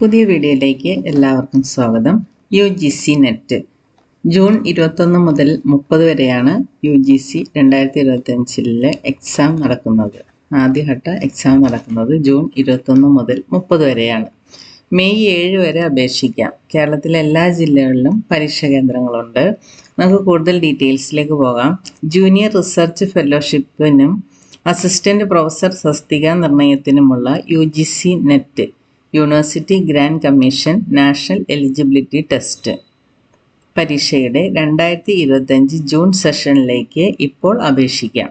പുതിയ വീഡിയോയിലേക്ക് എല്ലാവർക്കും സ്വാഗതം. U G C net. June ഇരുപത്തൊന്ന് മുതൽ മുപ്പത് വരെയാണ് യു ജി സി രണ്ടായിരത്തി ഇരുപത്തഞ്ചിലെ എക്സാം നടക്കുന്നത്. ആദ്യഘട്ട എക്സാം നടക്കുന്നത് ജൂൺ ഇരുപത്തൊന്ന് മുതൽ മുപ്പത് വരെയാണ്. മെയ് ഏഴ് വരെ അപേക്ഷിക്കാം. കേരളത്തിലെ എല്ലാ ജില്ലകളിലും പരീക്ഷാ കേന്ദ്രങ്ങളുണ്ട്. നമുക്ക് കൂടുതൽ ഡീറ്റെയിൽസിലേക്ക് പോകാം. ജൂനിയർ റിസർച്ച് ഫെലോഷിപ്പിനും അസിസ്റ്റന്റ് പ്രൊഫസർ സസ്തിക നിർണയത്തിനുമുള്ള U G C net. University grand commission national eligibility test പരീക്ഷയുടെ രണ്ടായിരത്തി ഇരുപത്തഞ്ച് ജൂൺ സെഷനിലേക്ക് ഇപ്പോൾ അപേക്ഷിക്കാം.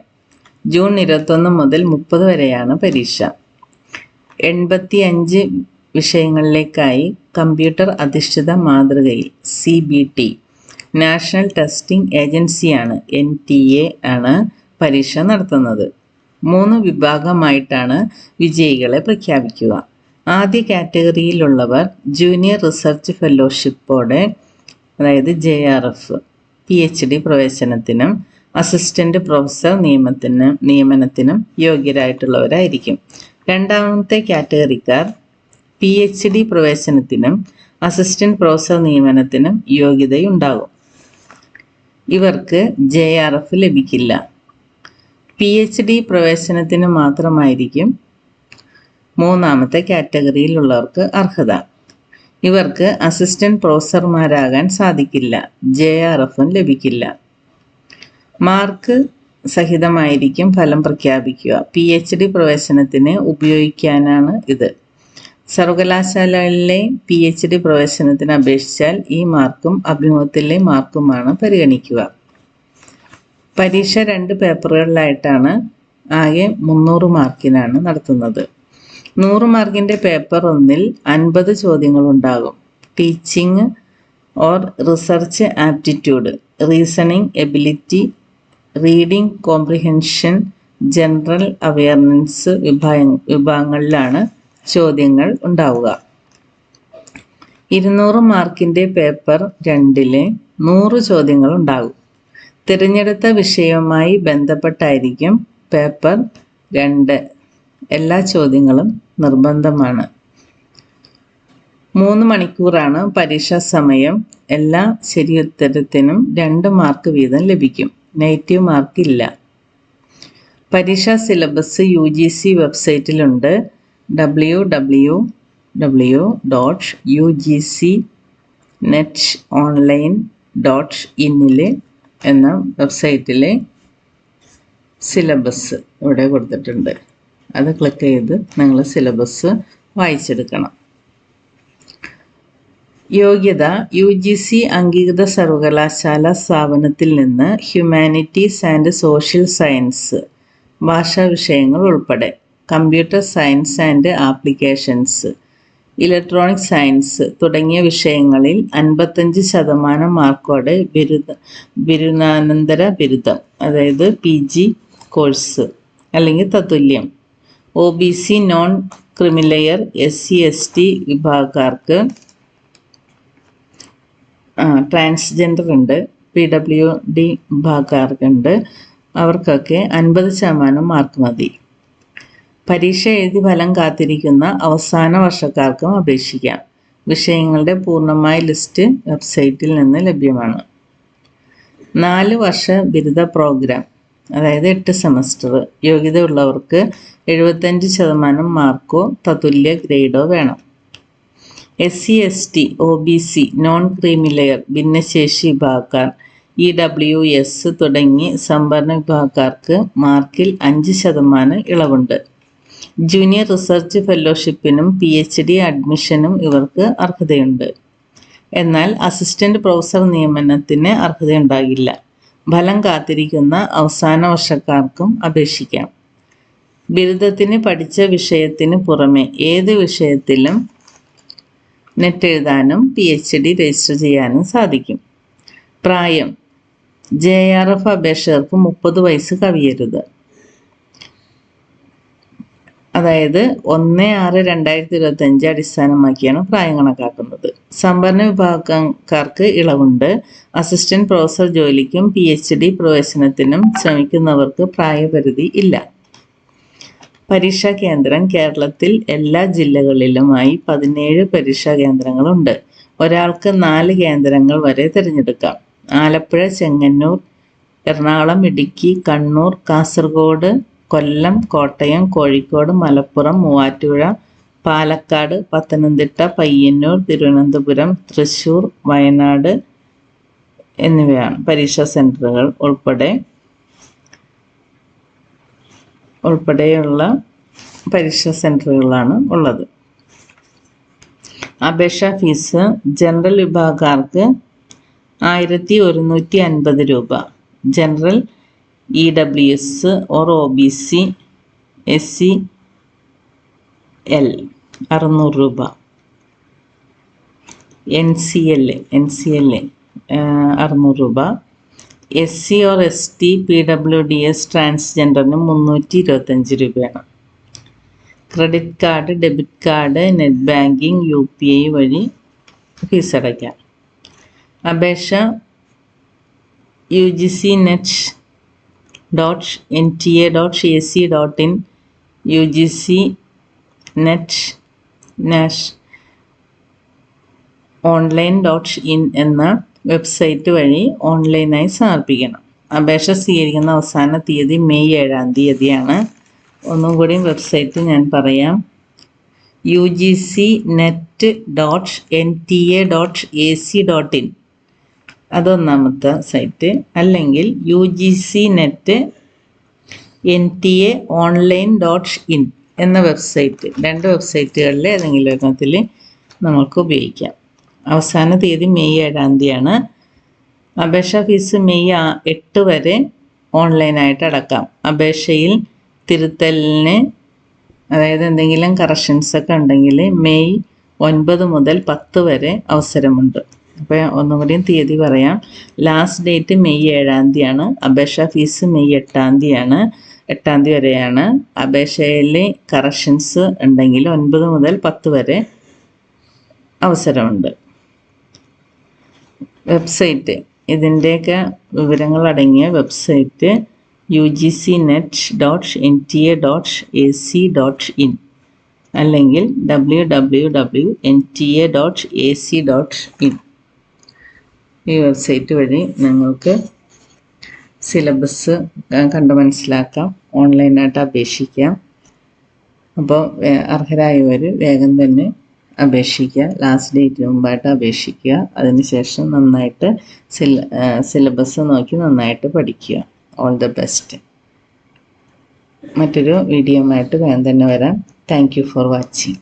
ജൂൺ ഇരുപത്തൊന്ന് മുതൽ മുപ്പത് വരെയാണ് പരീക്ഷ. എൺപത്തി അഞ്ച് വിഷയങ്ങളിലേക്കായി കമ്പ്യൂട്ടർ അധിഷ്ഠിത മാതൃകയിൽ C B T national testing ഏജൻസിയാണ് എൻ ടി എ ആണ് പരീക്ഷ നടത്തുന്നത്. മൂന്ന് വിഭാഗമായിട്ടാണ് വിജയികളെ പ്രഖ്യാപിക്കുക. ആദ്യ കാറ്റഗറിയിലുള്ളവർ ജൂനിയർ റിസർച്ച് ഫെലോഷിപ്പോടെ അതായത് J R F P H D പ്രവേശനത്തിനും assistant professor നിയമത്തിന് നിയമനത്തിനും യോഗ്യരായിട്ടുള്ളവരായിരിക്കും. രണ്ടാമത്തെ കാറ്റഗറിക്കാർ പി എച്ച് ഡി പ്രവേശനത്തിനും അസിസ്റ്റന്റ് പ്രൊഫസർ നിയമനത്തിനും യോഗ്യതയുണ്ടാകും. ഇവർക്ക് ജെ ആർ എഫ് ലഭിക്കില്ല. പി എച്ച് ഡി പ്രവേശനത്തിന് മാത്രമായിരിക്കും മൂന്നാമത്തെ കാറ്റഗറിയിലുള്ളവർക്ക് അർഹത. ഇവർക്ക് അസിസ്റ്റന്റ് പ്രൊഫസർമാരാകാൻ സാധിക്കില്ല. ജെ ആർ എഫും ലഭിക്കില്ല. മാർക്ക് സഹിതമായിരിക്കും ഫലം പ്രഖ്യാപിക്കുക. പി എച്ച് ഡി പ്രവേശനത്തിന് ഉപയോഗിക്കാനാണ് ഇത്. സർവകലാശാലകളിലെ പി എച്ച് ഡി പ്രവേശനത്തിന് അപേക്ഷിച്ചാൽ ഈ മാർക്കും അഭിമുഖത്തിലെ മാർക്കുമാണ് പരിഗണിക്കുക. പരീക്ഷ രണ്ട് പേപ്പറുകളിലായിട്ടാണ് ആകെ മുന്നൂറ് മാർക്കിനാണ് നടത്തുന്നത്. നൂറ് മാർക്കിന്റെ പേപ്പർ ഒന്നിൽ അൻപത് ചോദ്യങ്ങളുണ്ടാകും. Teaching or research aptitude reasoning ability reading comprehension general awareness വിഭാഗ വിഭാഗങ്ങളിലാണ് ചോദ്യങ്ങൾ ഉണ്ടാവുക. ഇരുന്നൂറ് മാർക്കിന്റെ പേപ്പർ രണ്ടിലെ നൂറ് ചോദ്യങ്ങൾ ഉണ്ടാകും. തിരഞ്ഞെടുത്ത വിഷയവുമായി ബന്ധപ്പെട്ടായിരിക്കും പേപ്പർ രണ്ട്. എല്ലാ ചോദ്യങ്ങളും നിർബന്ധമാണ്. മൂന്ന് മണിക്കൂറാണ് പരീക്ഷാ സമയം. എല്ലാ ശരിയുത്തരത്തിനും രണ്ട് മാർക്ക് വീതം ലഭിക്കും. നെഗറ്റീവ് മാർക്ക് ഇല്ല. പരീക്ഷാ syllabus U G C വെബ്സൈറ്റിലുണ്ട്. W W W dot U G C net online dot ഇന്നിൽ എന്ന വെബ്സൈറ്റിലെ സിലബസ് ഇവിടെ കൊടുത്തിട്ടുണ്ട്. അത് ക്ലിക്ക് ചെയ്ത് നിങ്ങൾ സിലബസ് വായിച്ചെടുക്കണം. യോഗ്യത യു ജി സി അംഗീകൃത സർവകലാശാല സ്ഥാപനത്തിൽ നിന്ന് ഹ്യൂമാനിറ്റീസ് ആൻഡ് സോഷ്യൽ സയൻസ് ഭാഷാ വിഷയങ്ങൾ ഉൾപ്പെടെ. Computer science and applications electronic science തുടങ്ങിയ വിഷയങ്ങളിൽ അൻപത്തഞ്ച് ശതമാനം മാർക്കോടെ ബിരുദ ബിരുദാനന്തര ബിരുദം അതായത് പി ജി കോഴ്സ് അല്ലെങ്കിൽ തത്തുല്യം. O B C non creamy layer S C S T വിഭാഗക്കാർക്ക് ട്രാൻസ്ജെൻഡർ ഉണ്ട് പി ഡബ്ല്യു ഡി വിഭാഗക്കാർക്കുണ്ട് അവർക്കൊക്കെ അൻപത് ശതമാനം മാർക്ക് മതി. പരീക്ഷ എഴുതി ഫലം കാത്തിരിക്കുന്ന അവസാന വർഷക്കാർക്കും അപേക്ഷിക്കാം. വിഷയങ്ങളുടെ പൂർണമായ ലിസ്റ്റ് വെബ്സൈറ്റിൽ നിന്ന് ലഭ്യമാണ്. നാല് വർഷ ബിരുദ പ്രോഗ്രാം അതായത് എട്ട് സെമസ്റ്റർ യോഗ്യതയുള്ളവർക്ക് എഴുപത്തഞ്ച് ശതമാനം മാർക്കോ തതുല്യ ഗ്രേഡോ വേണം. S C S T O B C non creamy layer ഭിന്നശേഷി വിഭാഗക്കാർ ഇ ഡബ്ല്യു എസ് തുടങ്ങി സംവരണ വിഭാഗക്കാർക്ക് മാർക്കിൽ അഞ്ച് ശതമാനം ഇളവുണ്ട്. ജൂനിയർ റിസർച്ച് ഫെലോഷിപ്പിനും പി എച്ച് ഡി അഡ്മിഷനും ഇവർക്ക് അർഹതയുണ്ട്. എന്നാൽ അസിസ്റ്റന്റ് പ്രൊഫസർ നിയമനത്തിന് അർഹതയുണ്ടാകില്ല. ഫലം കാത്തിരിക്കുന്ന അവസാന വർഷക്കാർക്കും അപേക്ഷിക്കാം. ബിരുദത്തിന് പഠിച്ച വിഷയത്തിന് പുറമെ ഏത് വിഷയത്തിലും നെറ്റ് എഴുതാനും പി എച്ച് ഡി രജിസ്റ്റർ ചെയ്യാനും സാധിക്കും. പ്രായം. ജെ ആർ എഫ് അപേക്ഷകർക്ക് മുപ്പത് വയസ്സ് കവിയരുത്. അതായത് ഒന്ന് ആറ് രണ്ടായിരത്തി ഇരുപത്തി അഞ്ച് അടിസ്ഥാനമാക്കിയാണ് പ്രായം കണക്കാക്കുന്നത്. സംഭരണ വിഭാഗക്കാർക്ക് ഇളവുണ്ട്. അസിസ്റ്റന്റ് പ്രൊഫസർ ജോലിക്കും പി എച്ച് ഡി പ്രവേശനത്തിനും ശ്രമിക്കുന്നവർക്ക് പ്രായപരിധി ഇല്ല. പരീക്ഷാ കേന്ദ്രം കേരളത്തിൽ എല്ലാ ജില്ലകളിലുമായി പതിനേഴ് പരീക്ഷാ കേന്ദ്രങ്ങളുണ്ട്. ഒരാൾക്ക് നാല് കേന്ദ്രങ്ങൾ വരെ തിരഞ്ഞെടുക്കാം. ആലപ്പുഴ ചെങ്ങന്നൂർ എറണാകുളം ഇടുക്കി കണ്ണൂർ കാസർഗോഡ് കൊല്ലം കോട്ടയം കോഴിക്കോട് മലപ്പുറം മൂവാറ്റുപുഴ പാലക്കാട് പത്തനംതിട്ട പയ്യന്നൂർ തിരുവനന്തപുരം തൃശൂർ വയനാട് എന്നിവയാണ് പരീക്ഷാ സെന്ററുകൾ ഉൾപ്പെടെ. ഉൾപ്പെടെയുള്ള പരീക്ഷാ സെന്ററുകളാണ് ഉള്ളത്. അപേക്ഷാ ഫീസ് ജനറൽ വിഭാഗക്കാർക്ക് ആയിരത്തി ഒരുന്നൂറ്റി അൻപത് രൂപ. General E W S or O B C S C L അറുന്നൂറ് രൂപ. N C L N C L അറുന്നൂറ് രൂപ. S C or S T P W D S ട്രാൻസ്ജെൻഡറിന് മുന്നൂറ്റി ഇരുപത്തഞ്ച് രൂപയാണ്. Credit card debit card net banking U P I വഴി fees അടയ്ക്കാം. അപേക്ഷ U G C net dot N T A dot A C dot in U G C net Nash online dot in എന്ന website വഴി ഓൺലൈനായി സമർപ്പിക്കണം. അപേക്ഷ സ്വീകരിക്കുന്ന അവസാന തീയതി മെയ് ഏഴാം തീയതിയാണ്. ഒന്നും കൂടി വെബ്സൈറ്റ് ഞാൻ പറയാം. U G C net dot N T A dot A C dot in അതൊന്നാമത്തെ site അല്ലെങ്കിൽ U G C net N T A online dot in എന്ന വെബ്സൈറ്റ് രണ്ട് വെബ്സൈറ്റുകളിൽ ഏതെങ്കിലും ഒരെണ്ണത്തിൽ നമുക്ക് ഉപയോഗിക്കാം. അവസാന തീയതി മെയ് ഏഴാം തീയതിയാണ്. അപേക്ഷ ഫീസ് മെയ് എട്ട് വരെ ഓൺലൈനായിട്ട് അടക്കാം. അപേക്ഷയിൽ തിരുത്തലിന് അതായത് എന്തെങ്കിലും കറക്ഷൻസ് ഒക്കെ ഉണ്ടെങ്കിൽ മെയ് ഒൻപത് മുതൽ പത്ത് വരെ അവസരമുണ്ട്. അപ്പോൾ ഒന്നും കൂടിയും തീയതി പറയാം. ലാസ്റ്റ് ഡേറ്റ് മെയ് ഏഴാം തീയതിയാണ്. അപേക്ഷ ഫീസ് മെയ് എട്ടാം തീയതിയാണ്. എട്ടാം തീയതി വരെയാണ്. അപേക്ഷയിൽ കറക്ഷൻസ് ഉണ്ടെങ്കിൽ ഒൻപത് മുതൽ പത്ത് വരെ അവസരമുണ്ട്. വെബ്സൈറ്റ്. ഇതിന്റെയൊക്കെ വിവരങ്ങൾ അടങ്ങിയ website U G C net dot N T A dot A C dot in അല്ലെങ്കിൽ W W W N T A dot A C dot in ഈ വെബ്സൈറ്റ് വഴി നിങ്ങൾക്ക് സിലബസ് കണ്ട് മനസ്സിലാക്കാം ഓൺലൈനായിട്ട് അപേക്ഷിക്കാം. അപ്പോൾ അർഹരായവർ വേഗം തന്നെ അപേക്ഷിക്കുക. ലാസ്റ്റ് ഡേറ്റ് മുമ്പായിട്ട് അപേക്ഷിക്കുക. അതിനുശേഷം നന്നായിട്ട് സില സിലബസ് നോക്കി നന്നായിട്ട് പഠിക്കുക. ഓൾ ദ ബെസ്റ്റ് മറ്റൊരു വീഡിയോ ആയിട്ട് വേഗം തന്നെ വരാം. Thank you for watching